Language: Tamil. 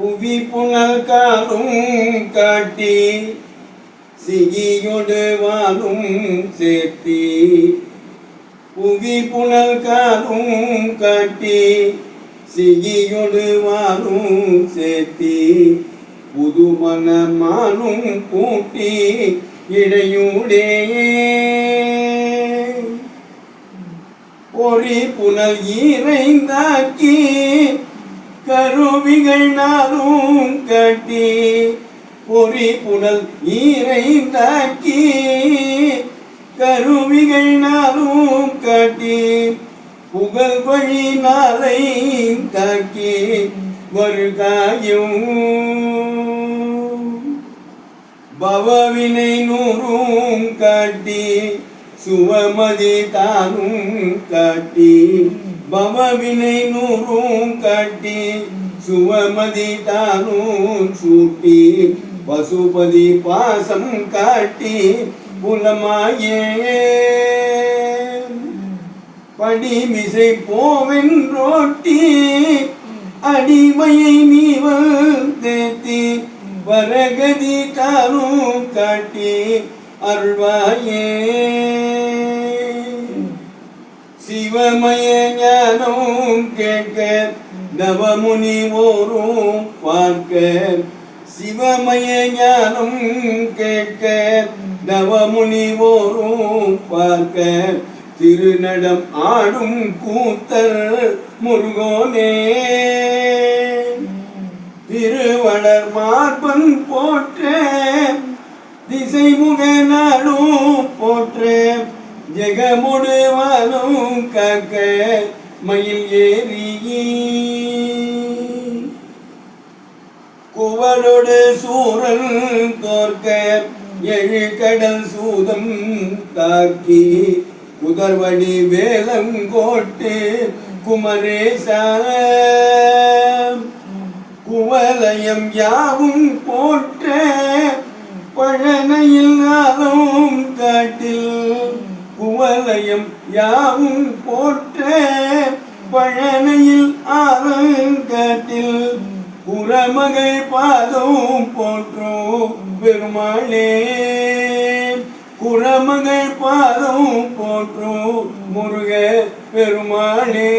புவி புனல் காலும் காட்டி சிகியொடு வாழும் சேர்த்தி. புவி புனல் காலும் காட்டி சிகியொடு வாழும் சேர்த்தி. புது மனமானும் கூட்டி இடையூடே. பொறி புனல் இறைந்தாக்கி கருவிகள் நாளும் கட்டி பொறி புனல் ஈரைந்தாக்கி கருவிகள் நாளும் கட்டி புகழ் வழி நாளை தாக்கி வருகாயும். பவவினை நூறும் காட்டி சுவமதி தானும் காட்டி பவவினை நூறும் காட்டி சுவமதி தானும் சூட்டி பசுபதி பாசம் காட்டி புலமாயே. படிமிசை போவென்றோட்டி அடிமையை நீவல் தேத்தி வரகதி தானும் காட்டி அருள்வாயே. சிவமய ஞானம் கேட்க நவமுனி ஓரும் பார்க்க. சிவமய ஞானம் கேட்க நவமுனி ஓரும் பார்க்க. திருநடம் ஆடும் கூத்தர் முருகோனே. திருவளர் மார்பன் போற்ற திசைமுக நாடும் போற்றே. ஜெகமுடுவானும் காக்க மயில் ஏறி. குவலோடு சூரன் தோற்க எழு கடல் சூதம் தாக்கி குதர்வடி வேலங்கோட்டு குமரேசா குவலயம் யாவும் போற்ற பழனையில் நாளும் ஆலயம் யாவும் போற்ற பழனையில் ஆலங்காட்டில் புறமகள் பாதம் போற்றும் பெருமாளே. குரமகள் பாதம் போற்றும் முருக பெருமாளே.